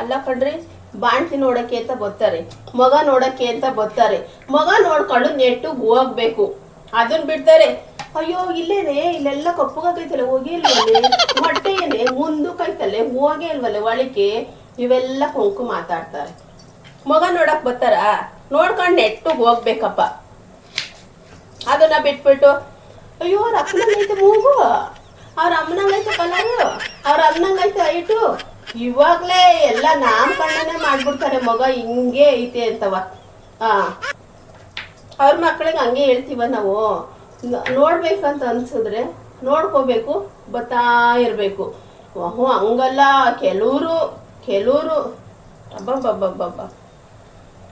ಅಲ್ಲ ಕಣ್ರಿ, ಬಾಣ್ತಿ ನೋಡಕ್ಕೆ ಅಂತ ಬರ್ತಾರೆ, ಮಗ ನೋಡಕ್ಕೆ ಅಂತ ಬರ್ತಾರೆ. ಮಗ ನೋಡ್ಕೊಂಡು ನೆಟ್ಟು ಹೋಗ್ಬೇಕು. ಅದನ್ನ ಬಿಡ್ತಾರೆ, ಅಯ್ಯೋ, ಇಲ್ಲೇನೆ, ಇಲ್ಲೆಲ್ಲ ಕಪ್ಪುಗಾಗೈತಲ್ಲ ಹೋಗಿ ಇಲ್ವಲ್ಲೇ? ಮೊಟ್ಟೆ ಏನೇ ಮುಂದಕ್ಕೈತಲ್ಲೇ ಹೋಗೇ ಇಲ್ವಲ್ಲ? ಒಳಗೆ ಇವೆಲ್ಲ ಕೊಂಕು ಮಾತಾಡ್ತಾರೆ. ಮಗ ನೋಡಕ್ ಬರ್ತಾರ? ನೋಡ್ಕೊಂಡು ನೆಟ್ಟು ಹೋಗ್ಬೇಕಪ್ಪ. ಅದನ್ನ ಬಿಟ್ಬಿಟ್ಟು, ಅಯ್ಯೋ, ಅವ್ರ ಅಕ್ಕನಂಗೈತೆ ಮೂಗು ಅವ್ರ ಅಮ್ಮನಂಗೈತೆ ಕಲರು ಅವ್ರ ಅಮ್ಮನಂಗೈತೆ ಐಟು ಇವಾಗ್ಲೇ ಎಲ್ಲ ನಾಮಕರಣನೇ ಮಾಡ್ಬಿಡ್ತಾರೆ ಮಗ, ಹಿಂಗೆ ಐತೆ ಅಂತವ. ಆ. ಅವ್ರ ಮಕ್ಳಿಗೆ ಹಂಗೆ ಹೇಳ್ತೀವ ನಾವು. ನೋಡ್ಬೇಕಂತ ಅನ್ಸಿದ್ರೆ ನೋಡ್ಕೋಬೇಕು ಬತ್ತಾ ಇರಬೇಕು. ಹ್ಞೂ ಹಂಗಲ್ಲ, ಕೆಲವರು ಕೆಲವರು. ಅಬ್ಬಬ್ಬಬ್ಬಬ್ಬ.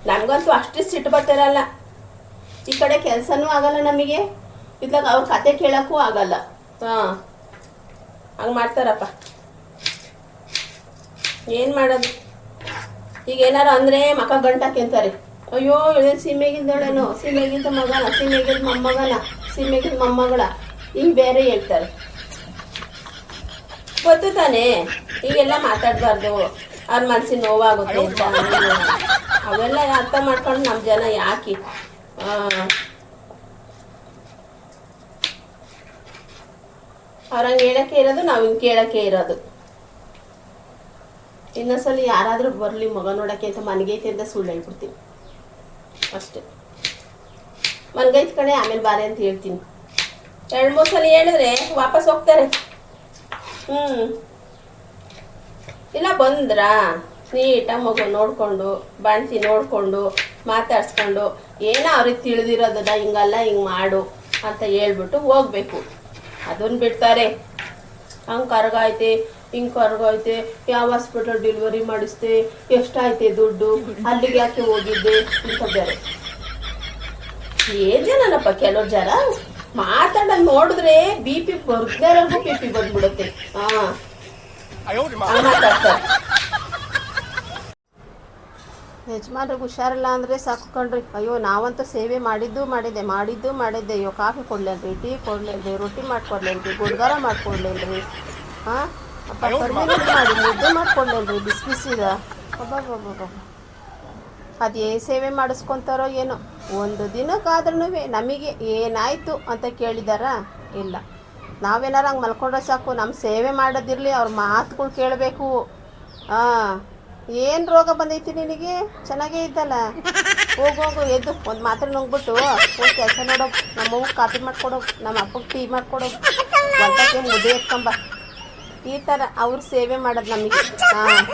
ನಮಗಂತೂ ಅಷ್ಟು ಸಿಟ್ಟು ಬರ್ತಿರಲ್ಲ. ಈ ಕಡೆ ಕೆಲಸನೂ ಆಗಲ್ಲ ನಮಗೆ. ಇದ್ದಾಗ ಅವ್ರ ಕತೆ ಕೇಳಕ್ಕೂ ಆಗಲ್ಲ. ಹಾಂ. ಹಂಗೆ ಮಾಡ್ತಾರಪ್ಪ. ಏನು ಮಾಡೋದು? ಈಗ ಏನಾರು ಅಂದರೆ ಮಕ ಗಂಟಾಕೆಂತಾರೆ ಅಯ್ಯೋ ಇಳಿದ ಸೀಮೆಗಿಂದಳೇನೋ ಸೀಮೆಗಿಂತ ಮಗನ ಸೀಮೆಗಿಂತ ಮೊಮ್ಮಗನ ಸೀಮೆಗಿಂತ ಮೊಮ್ಮಗಳ? ಹಿಂಗೆ ಬೇರೆ ಹೇಳ್ತಾರೆ. ಗೊತ್ತು ತಾನೇ? ಈಗೆಲ್ಲ ಮಾತಾಡಬಾರ್ದು. ಅವ್ರ ಮನ್ಸಿಗೆ ನೋವಾಗುತ್ತೆ ಅಂತ ಅವೆಲ್ಲ ಅರ್ಥ ಮಾಡ್ಕೊಂಡು ನಮ್ಮ ಜನ ಯಾಕೆ? ಅವ್ರಂಗೆ ಹೇಳಕ್ಕೆ ಇರೋದು, ನಾವು ಹಿಂಗೆ ಕೇಳಕ್ಕೆ ಇರೋದು. ಇನ್ನೊಂದ್ಸಲ ಯಾರಾದರೂ ಬರಲಿ, ಮಗ ನೋಡಕ್ಕೆ ಅಂತ ಮನಗೈತಿ ಅಂತ ಸುಳ್ಳು ಹೇಳ್ಬಿಡ್ತೀನಿ. ಅಷ್ಟೇ. ಮನ್ಗೈತ್ ಕಣೆ, ಆಮೇಲೆ ಬಾರೆ ಅಂತ ಹೇಳ್ತೀನಿ. ಎರಡು ಮೂರು ಸಲ ಹೇಳಿದ್ರೆ ವಾಪಸ್ ಹೋಗ್ತಾರೆ. ಹ್ಞೂ ಇಲ್ಲ, ಬಂದ್ರಾ ನೀಟಾಗಿ ಮಗ ನೋಡಿಕೊಂಡು, ಬಾಣ್ತಿ ನೋಡಿಕೊಂಡು, ಮಾತಾಡ್ಸ್ಕೊಂಡು, ಏನೋ ಅವ್ರಿಗೆ ತಿಳಿದಿರೋದನ್ನ ಹಿಂಗಲ್ಲ ಹಿಂಗೆ ಮಾಡು ಅಂತ ಹೇಳ್ಬಿಟ್ಟು ಹೋಗ್ಬೇಕು. ಅದನ್ನ ಬಿಡ್ತಾರೆ. ಹಂಗೆ ಕರ್ಗಾಯ್ತೆ ಹಿಂಗೆ ಕರ್ಗೈತೆ ಯಾವ ಹಾಸ್ಪಿಟಲ್ ಡೆಲಿವರಿ ಮಾಡಿಸ್ದೆ ಎಷ್ಟಾಯ್ತೆ ದುಡ್ಡು ಅಲ್ಲಿಗೆ ಯಾಕೆ ಹೋಗಿದ್ದೆ ಅಂತ ಬೇರೆ. ಏನ್ ಜನನಪ್ಪ ಕೆಲವ್ರು ಜನ? ಮಾತಾಡ ನೋಡಿದ್ರೆ ಬಿ ಪಿ ಬರ್ದಾರಗೂ ಬಿ ಪಿ ಬಂದ್ಬಿಡುತ್ತೆ. ಹಾ. ಮಾತಾಡ್ತಾರೆ. ಯಜಮಾನ್ರಿಗೆ ಹುಷಾರಿಲ್ಲ ಅಂದರೆ ಸಾಕು ಕಣ್ರಿ. ಅಯ್ಯೋ ನಾವಂತೂ ಸೇವೆ ಮಾಡಿದ್ದು ಮಾಡಿದ್ದೆ ಮಾಡಿದ್ದು ಮಾಡಿದ್ದೆ. ಅಯ್ಯೋ ಕಾಫಿ ಕೊಡ್ಲೇನ್ರಿ ಟೀ ಕೊಡ್ಲೇನ್ರಿ ರೊಟ್ಟಿ ಮಾಡ್ಕೊಡ್ಲೇನ್ರಿ ಗುಡ್ಗಾರ ಮಾಡ್ಕೊಡ್ಲೇನ್ರಿ. ಹಾಂ? ಅಪ್ಪ ಕಡಿಮೆ ಮಾಡಿ ಮುದ್ದೆ ಮಾಡ್ಕೊಡ್ಲೇನ್ರಿ ಬಿಸಿ ಬಿಸಿದ. ಅದೇ ಸೇವೆ ಮಾಡಿಸ್ಕೊತಾರೋ ಏನೋ. ಒಂದು ದಿನಕ್ಕಾದ್ರೂ ನಮಗೆ ಏನಾಯಿತು ಅಂತ ಕೇಳಿದಾರ? ಇಲ್ಲ. ನಾವೇನಾರ ಹಂಗೆ ಮಲ್ಕೊಂಡ್ರೆ ಸಾಕು. ನಮ್ಮ ಸೇವೆ ಮಾಡೋದಿರಲಿ ಅವ್ರ ಮಾತುಗಳು ಕೇಳಬೇಕು. ಹಾಂ. ಏನು ರೋಗ ಬಂದೈತಿ ನಿನಗೆ? ಚೆನ್ನಾಗೇ ಇದ್ದಲ್ಲ. ಹೋಗು ಎದ್ದು. ಒಂದು ಮಾತ್ರ ನುಂಗ್ಬಿಟ್ಟು ಹೋಗಿ ಕೆಲಸ ನೋಡೋ. ನಮ್ಮ ಅವ್ಗೆ ಕಾಫಿ ನಮ್ಮ ಅಪ್ಪಗೆ ಟೀ ಮಾಡ್ಕೊಡೋ. ಮುದ್ದೆ ಎತ್ಕೊಂಬ ಈ ಥರ ಅವ್ರ ಸೇವೆ ಮಾಡೋದು ನಮಗೆ. ಹಾಂ.